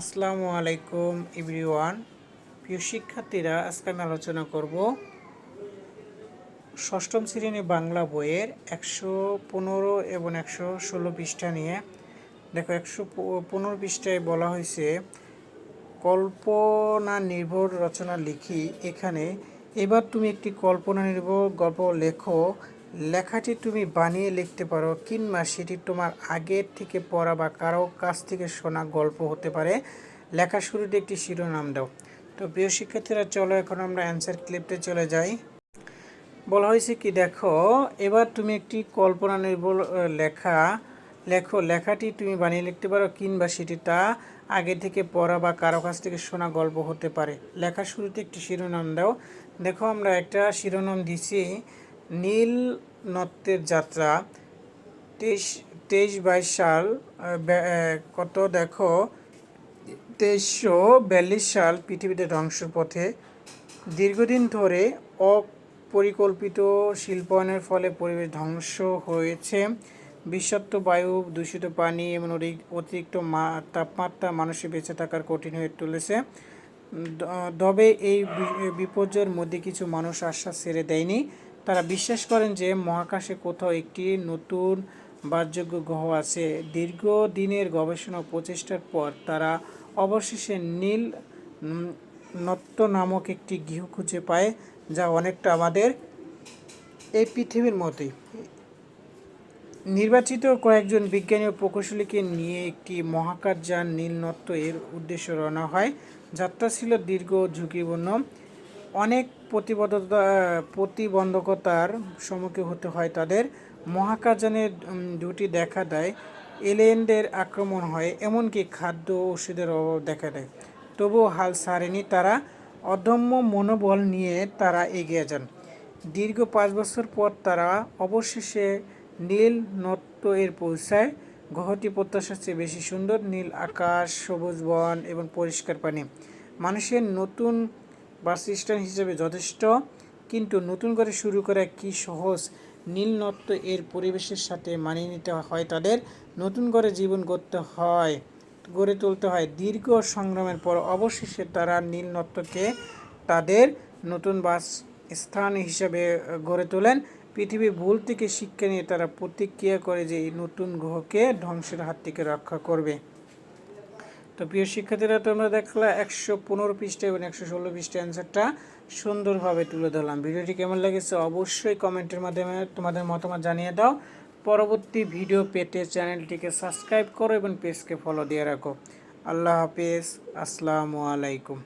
আসসালামু আলাইকুম এভরিওয়ান। প্রিয় শিক্ষার্থীরা, আজকে আমি আলোচনা করব ষষ্ঠম শ্রেণি বাংলা বইয়ের একশো পনেরো এবং একশো ষোলো পৃষ্ঠা নিয়ে। দেখো, একশো পনেরো পৃষ্ঠায় বলা হয়েছে, কল্পনা নির্ভর রচনা লিখি। এখানে, এবার তুমি একটি কল্পনা নির্ভর গল্প লেখো। লেখাটি তুমি বানিয়ে লিখতে পারো, কিংবা সেটি তোমার আগের থেকে পড়া বা কারও কাছ থেকে শোনা গল্প হতে পারে। লেখার শুরুতে একটি শিরোনাম দাও। তো প্রিয় শিক্ষার্থীরা, চলো এখন আমরা অ্যান্সার ক্লিপটে চলে যাই। বলা হয়েছে কি, দেখো, এবার তুমি একটি কল্পনা নির্ভর লেখা, লেখো, লেখাটি তুমি বানিয়ে লিখতে পারো, কিংবা সেটি তা আগে থেকে পড়া বা কারও কাছ থেকে শোনা গল্প হতে পারে। লেখার শুরুতে একটি শিরোনাম দাও। দেখো, আমরা একটা শিরোনাম দিছি। নীল নত্বের যাত্রা। তেইশ তেইশ বাইশ সাল কত দেখো? তেইশশো বিয়াল্লিশ সাল পৃথিবীতে ধ্বংসের পথে দীর্ঘদিন ধরে অপরিকল্পিত শিল্পায়নের ফলে পরিবেশ ধ্বংস হয়েছে। বিষাক্ত বায়ু, দূষিত পানি, এবং অতিরিক্ত তাপমাত্রা মানুষের বেঁচে থাকার কঠিন হয়ে তুলেছে। তবে এই বিপর্যয়ের মধ্যে কিছু মানুষ আশ্বাস ছেড়ে দেয়নি। তারা বিশ্বাস করেন যে মহাকাশে কোথাও একটি নতুন বাসযোগ্য গ্রহ আছে। দীর্ঘ দিনের গবেষণা প্রচেষ্টার পর তারা অবশেষে নীল নত্য নামক একটি গৃহ খুঁজে পায়, যা অনেকটা আমাদের এই পৃথিবীর মতোই। নির্বাচিত কয়েকজন বিজ্ঞানী ও প্রকৌশলীকে নিয়ে একটি মহাকাশযান নীলনত্ব এর উদ্দেশ্যে রওনা হয়। যাত্রা ছিল দীর্ঘ ঝুঁকিপূর্ণ। অনেক প্রতিবদ্ধতা, প্রতিবন্ধকতার সম্মুখীন হতে হয় তাদের। মহাকাশযানের দুটি দেখা দেয়। এলিয়েনদের আক্রমণ হয়, এমনকি খাদ্য ওষুধের অভাব দেখা দেয়। তবুও হাল ছাড়েনি তারা। অদম্য মনোবল নিয়ে তারা এগিয়ে যান। দীর্ঘ পাঁচ বছর পর তারা অবশেষে নীল নত্ব এর পৌঁছায় গ্রহটি প্রত্যাশার চেয়ে বেশি সুন্দর। নীল আকাশ, সবুজ বন এবং পরিষ্কার পানি। মানুষের নতুন বাসস্ট্যান্ড হিসেবে যথেষ্ট। কিন্তু নতুন করে শুরু করা কি সহজ নীলনত্ব এর পরিবেশের সাথে মানিয়ে নিতে হয় তাদের নতুন করে জীবন গড়তে হয়, গড়ে তুলতে হয়। দীর্ঘ সংগ্রামের পর অবশেষে তারা নীলনত্বকে তাদের নতুন বাস স্থান হিসাবে গড়ে তোলেন। পৃথিবী ভুল থেকে শিক্ষা নিয়ে তারা প্রতিক্রিয়া করে যে এই নতুন গ্রহকে ধ্বংসের হাত থেকে রক্ষা করবে। তো প্রিয় শিক্ষার্থীরা, তোমরা দেখলা একশো পনেরো পৃষ্ঠা এবং একশো ষোলো পৃষ্ঠা অ্যান্সারটা সুন্দরভাবে তুলে ধরলাম। ভিডিওটি কেমন লেগেছে অবশ্যই কমেন্টের মাধ্যমে তোমাদের মতামত জানিয়ে দাও। পরবর্তী ভিডিও পেতে চ্যানেলটিকে সাবস্ক্রাইব করো এবং পেজকে ফলো দিয়ে রাখো। আল্লাহ হাফিজ। আসসালামু আলাইকুম।